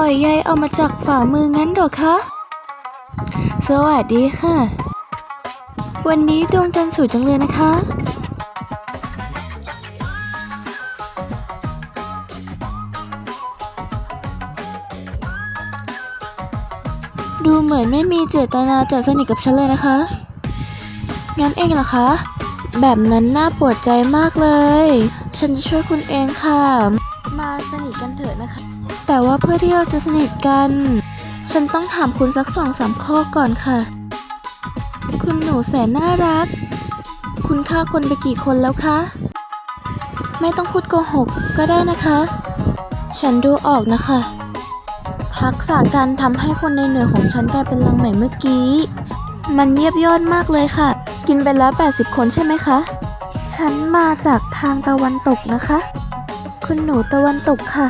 ปล่อยใยออกมาจากฝ่ามืองั้นหรอคะ สวัสดีค่ะ วันนี้ดวงจันทร์สวยจังเลยนะคะ ดูเหมือนไม่มีเจตนาจะสนิทกับฉันเลยนะคะ งั้นเองเหรอคะ แบบนั้นน่าปวดใจมากเลย ฉันจะช่วยคุณเองค่ะ มาสนิทกันเถอะนะคะ แต่ว่าเพื่อที่เราจะสนิทกัน ฉันต้องถามคุณสักสองสามข้อก่อนค่ะ คุณหนูแสนน่ารัก คุณฆ่าคนไปกี่คนแล้วคะ ไม่ต้องพูดโกหกก็ได้นะคะ ฉันดูออกนะคะ ทักษะการทำให้คนในหน่วยของฉันกลายเป็นลังใหม่เมื่อกี้ มันเยียบยอดมากเลยค่ะ กินไปแล้ว 80 คนใช่ไหมคะ ฉันมาจากทางตะวันตกนะคะ คุณหนูตะวันตกค่ะ